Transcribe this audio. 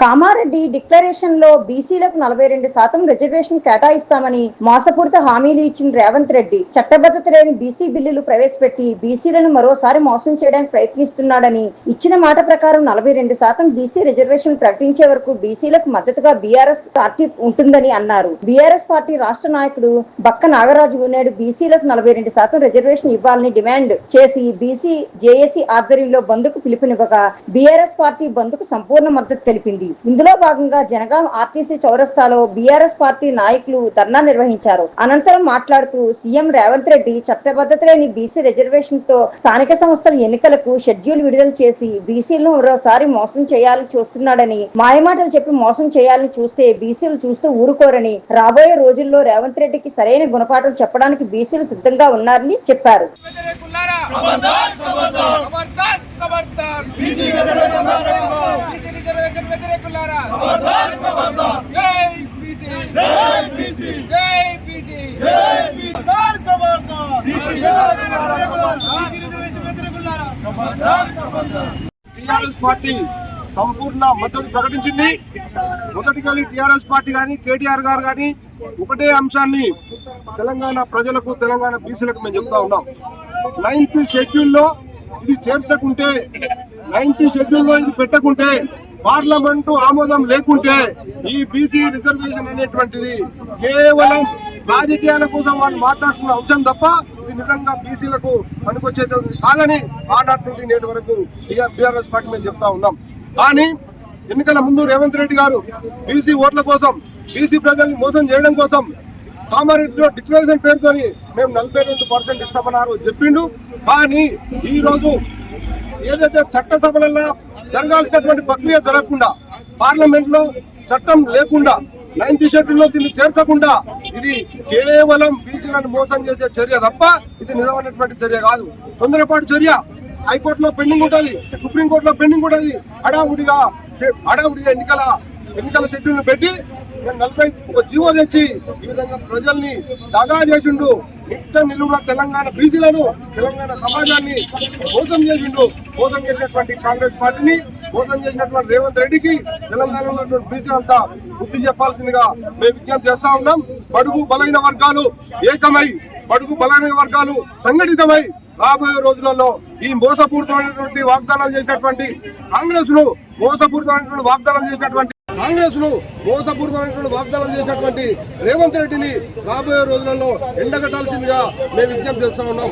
కామారెడ్డి డిక్లరేషన్లో బీసీలకు నలభై రెండు శాతం రిజర్వేషన్ కేటాయిస్తామని మోసపూరిత హామీలు ఇచ్చిన రేవంత్ రెడ్డి చట్టబద్ధత లేని బీసీ బిల్లులు ప్రవేశపెట్టి బీసీలను మరోసారి మోసం చేయడానికి ప్రయత్నిస్తున్నాడని ఇచ్చిన మాట ప్రకారం నలభై రెండు శాతం బీసీ రిజర్వేషన్ ప్రకటించే వరకు బీసీలకు మద్దతుగా బీఆర్ఎస్ పార్టీ ఉంటుందని అన్నారు. బీఆర్ఎస్ పార్టీ రాష్ట్ర నాయకుడు బక్క నాగరాజు నేడు బీసీలకు నలభై రెండు శాతం రిజర్వేషన్ ఇవ్వాలని డిమాండ్ చేసి బీసీ జేఏసీ ఆధ్వర్యంలో బంద్కు పిలుపునివ్వగా బీఆర్ఎస్ పార్టీ బంద్కు సంపూర్ణ మద్దతు తెలిపింది. ఇందులో భాగంగా జనగాం ఆర్టీసీ చౌరస్తాలో బీఆర్ఎస్ పార్టీ నాయకులు ధర్నా నిర్వహించారు. అనంతరం మాట్లాడుతూ సీఎం రేవంత్ రెడ్డి చట్టబద్ధత లేని బీసీ రిజర్వేషన్తో స్థానిక సంస్థల ఎన్నికలకు షెడ్యూల్ విడుదల చేసి బీసీలను మరోసారి మోసం చేయాలని చూస్తున్నాడని మాయమాటలు చెప్పి మోసం చేయాలని చూస్తే బీసీలు చూస్తూ ఊరుకోరని రాబోయే రోజుల్లో రేవంత్ రెడ్డికి సరైన గుణపాఠం చెప్పడానికి బీసీలు సిద్ధంగా ఉన్నారని చెప్పారు వ్యతిరేకులారా ఖబర్దార్ ఖబర్దార్ ఖబర్దార్ ఖబర్దార్ బీసీ రిజర్వేషన్ జై బీసీ జై బీసీ జై బీసీ బీసీ టిఆర్ఎస్ పార్టీ సంపూర్ణ మద్దతు ప్రకటించింది. మొదటికెళ్ళి టిఆర్ఎస్ పార్టీ కానీ కేటీఆర్ గారు కానీ ఒకటే అంశాన్ని తెలంగాణ ప్రజలకు తెలంగాణ బీసీలకు మేము చెప్తా ఉన్నాం. నైన్త్ షెడ్యూల్లో ఇది చేర్చకుంటే నైన్త్ షెడ్యూల్లో ఇది పెట్టకుంటే పార్లమెంటు ఆమోదం లేకుంటే ఈ బీసీ రిజర్వేషన్ అనేటువంటిది కేవలం రాజకీయాల కోసం వాళ్ళు మాట్లాడుతున్న అంశం తప్ప ఇది నిజంగా బీసీలకు పనికొచ్చేది కాదని ఆనాటి నుండి నేటి వరకు బీఆర్ఎస్ పార్టీ మేము చెప్తా ఉన్నాం. కానీ ఎన్నికల ముందు రేవంత్ రెడ్డి గారు బీసీ ఓట్ల కోసం బీసీ ప్రజల్ని మోసం చేయడం కోసం కామారెడ్డిలో డిక్లరేషన్ పేరుతోని మేము నలభై రెండు పర్సెంట్ ఇస్తామన్నారు చెప్పిండు. కానీ ఈరోజు ఏదైతే చట్టసభలలో జరగాల్సినటువంటి ప్రక్రియ జరగకుండా పార్లమెంట్లో చట్టం లేకుండా నైన్త్ షెడ్యూల్లో దీన్ని చేర్చకుండా ఇది కేవలం బీసీలను మోసం చేసే చర్య తప్ప ఇది నిజమైనటువంటి చర్య కాదు. తొందరపాటు చర్య. హైకోర్టులో పెండింగ్ ఉంటుంది సుప్రీంకోర్టులో పెండింగ్ ఉంటది. హడావుడిగా హడావుడిగా ఎన్నికల ఎన్నికల షెడ్యూల్ పెట్టి నలభై ఒక జీవో తెచ్చి ఈ విధంగా ప్రజల్ని దగా చేసిండు. నిట్ట నిలువున తెలంగాణ బీసీలను తెలంగాణ సమాజాన్ని మోసం చేసిండు. మోసం చేసినటువంటి కాంగ్రెస్ పార్టీని మోసం చేసినటువంటి రేవంత్ రెడ్డికి తెలంగాణలో ఉన్నటువంటి బీసీ బుద్ధి చెప్పాల్సిందిగా మేము విజ్ఞప్తి చేస్తా ఉన్నాం. బడుగు బలహీన వర్గాలు ఏకమై బడుగు బలహీన వర్గాలు సంఘటితమై రాబోయే రోజులలో ఈ మోసపూరితమైనటువంటి వాగ్దానాలు చేసినటువంటి కాంగ్రెస్ను మోసపూరితమైనటువంటి వాగ్దానం చేసినటువంటి కాంగ్రెస్ను మోసపూరితమైనటువంటి వాగ్దానం చేసినటువంటి రేవంత్ రెడ్డిని రాబోయే రోజులలో ఎండగట్టాల్సిందిగా మేము విజ్ఞప్తి చేస్తా ఉన్నాం.